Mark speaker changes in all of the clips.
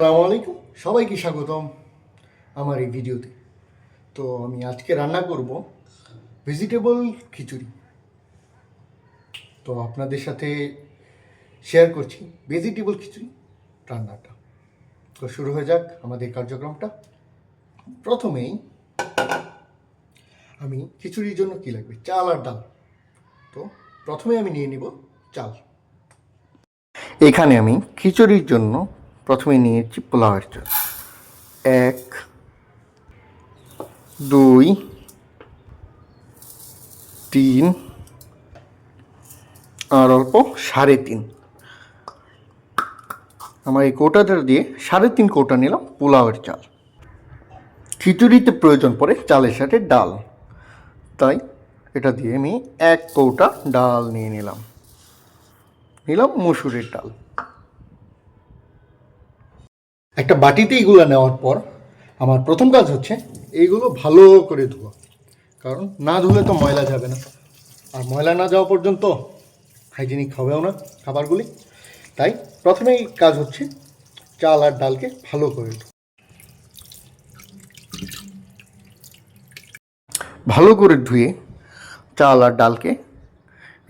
Speaker 1: আসসালামু আলাইকুম। সবাইকে স্বাগতম আমার এই ভিডিওতে। তো আমি আজকে রান্না করব ভেজিটেবল খিচুড়ি। তো আপনাদের সাথে শেয়ার করছি ভেজিটেবল খিচুড়ি রান্নাটা। তো শুরু হয়ে যাক আমাদের কার্যক্রমটা। প্রথমেই আমি খিচুড়ির জন্য কী লাগবে? চাল আর ডাল। তো প্রথমে আমি নিয়ে নিব চাল। এখানে আমি খিচুড়ির জন্য প্রথমে নিয়েছি পোলাওয়ের চাল এক, দুই, তিন, আর অল্প সাড়ে তিন। আমার এই কৌটাটা দিয়ে সাড়ে তিন কৌটা নিলাম পোলাওয়ের চাল। খিচুড়িতে প্রয়োজন পড়ে চালের সাথে ডাল। তাই এটা দিয়ে আমি এক কৌটা ডাল নিয়ে নিলাম। নিলাম মুসুরির ডাল। একটা বাটিতে এইগুলো নেওয়ার পর আমার প্রথম কাজ হচ্ছে এইগুলো ভালো করে ধোয়া। কারণ না ধুলে তো ময়লা যাবে না। আর ময়লা না যাওয়া পর্যন্ত হাইজেনিক হবেও না খাবারগুলি। তাই প্রথমেই কাজ হচ্ছে চাল আর ডালকে ভালো করে ভালো করে ধুয়ে চাল আর ডালকে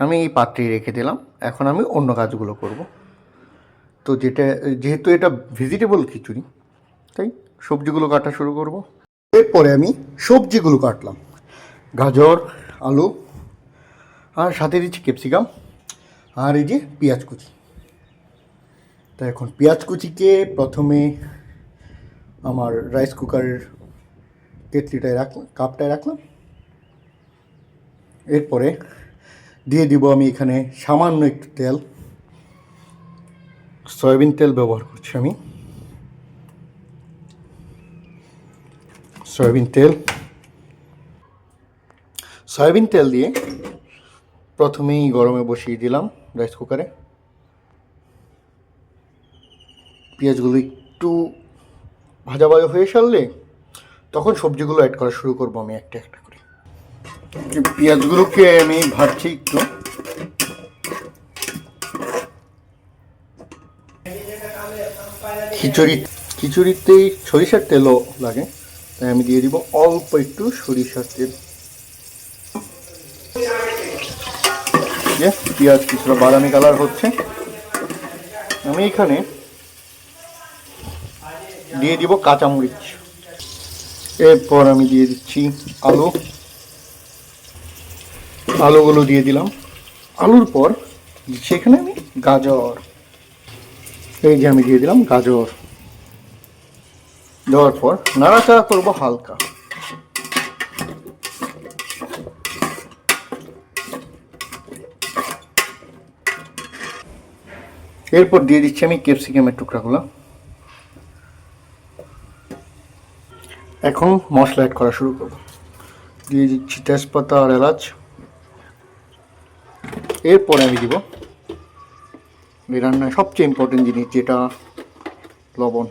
Speaker 1: আমি এই পাত্রে রেখে দিলাম। এখন আমি অন্য কাজগুলো করব। তো যেটা, যেহেতু এটা ভেজিটেবল খিচুড়ি, তাই সবজিগুলো কাটা শুরু করব। এরপরে আমি সবজিগুলো কাটলাম। গাজর, আলু, আর সাথে দিচ্ছি ক্যাপসিকাম, আর এই যে পেঁয়াজ কুচি। তা এখন পেঁয়াজ কুচিকে প্রথমে আমার রাইস কুকারের কেটলিটায় রাখলাম কাপটায় রাখলাম। এরপরে দিয়ে দিব আমি এখানে সামান্য একটু তেল। সয়াবিন তেল ব্যবহার করছি আমি। সয়াবিন তেল। সয়াবিন তেল দিয়ে প্রথমেই গরমে বসিয়ে দিলাম রাইস কুকারে পেঁয়াজগুলো একটু ভাজা ভাজা হয়ে সারলে তখন সবজিগুলো অ্যাড করা শুরু করব আমি একটা একটা করে। পেঁয়াজগুলোকে আমি ভাজছি একটু। খিচুড়ি, খিচুড়িতেই সরিষার তেলও লাগে, তাই আমি দিয়ে দিব অল্প একটু সরিষার তেল। পেঁয়াজ কিছুটা বাদামি কালার হচ্ছে। আমি এখানে দিয়ে দিব কাঁচামরিচ। এরপর আমি দিয়ে দিচ্ছি আলু। আলুগুলো দিয়ে দিলাম। আলুর পর সেখানে আমি গাজর। এই যে আমি দিয়ে দিলাম গাজর। দেওয়ার পর নাড়াচাড়া করব হালকা। এরপর দিয়ে দিচ্ছি আমি ক্যাপসিকামের টুকরাগুলো। এখন মশলা অ্যাড করা শুরু করব। দিয়ে দিচ্ছি তেজপাতা আর এলাচ। এরপরে আমি দিব রান্নায় সবচেয়ে ইম্পর্টেন্ট জিনিস যেটা লবণ।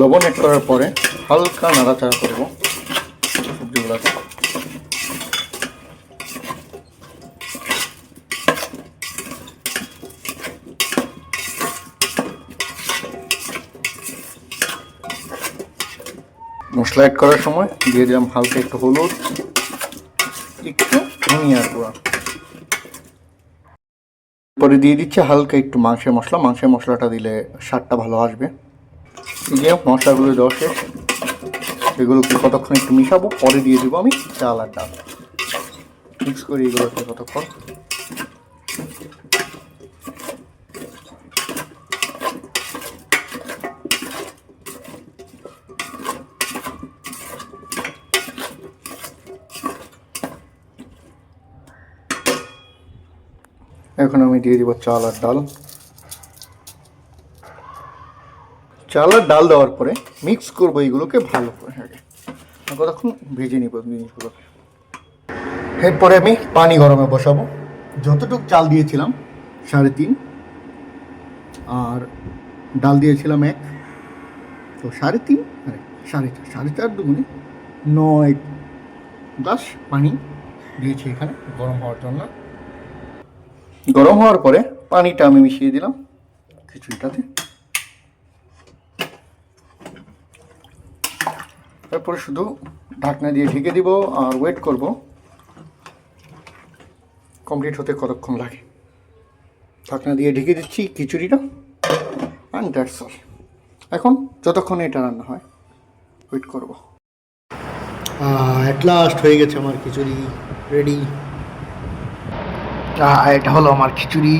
Speaker 1: লবণ অ্যাড করার পরে হালকা নাড়াচাড়া করব। মশলা করার সময় দিয়ে দিলাম হালকা একটু হলুদ, একটু ধনিয়ার গুঁড়া। পরে দিয়ে দিচ্ছে হালকা একটু মাংসের মশলা। মাংসের মশলাটা দিলে স্বাদটা ভালো আসবে। এই যে মশলাগুলো দেওয়া শেষ, এগুলোকে কতক্ষণ একটু মিশাবো, পরে দিয়ে দেবো আমি চাল আর ডাল। মিক্স করি এগুলোকে কতক্ষণ? এখন আমি দিয়ে দিব চাল আর ডাল। চাল আর ডাল দেওয়ার পরে মিক্স করব এইগুলোকে ভালো করে। আগে আর কতক্ষণ ভেজে নিব জিনিসগুলোকে? এরপরে আমি পানি গরমে বসাবো। যতটুকু চাল দিয়েছিলাম, সাড়ে তিন। আর ডাল দিয়েছিলাম এক। তো সাড়ে তিন, আরে, সাড়ে চার সাড়ে চার দুগুণে নয়। গ্লাস পানি দিয়েছি এখানে গরম হওয়ার জন্য। গরম হওয়ার পরে পানিটা আমি মিশিয়ে দিলাম খিচুড়িটাতে। তারপরে শুধু ঢাকনা দিয়ে ঢেকে দিব আর ওয়েট করব। কমপ্লিট হতে কতক্ষণ লাগে? ঢাকনা দিয়ে ঢেকে দিচ্ছি খিচুড়িটা অ্যান্ড দ্যাটস অল এখন যতক্ষণ এটা রান্না হয় ওয়েট করব। অ্যাট লাস্ট হয়ে গেছে আমার খিচুড়ি রেডি এটা হলো আমার খিচুড়ি।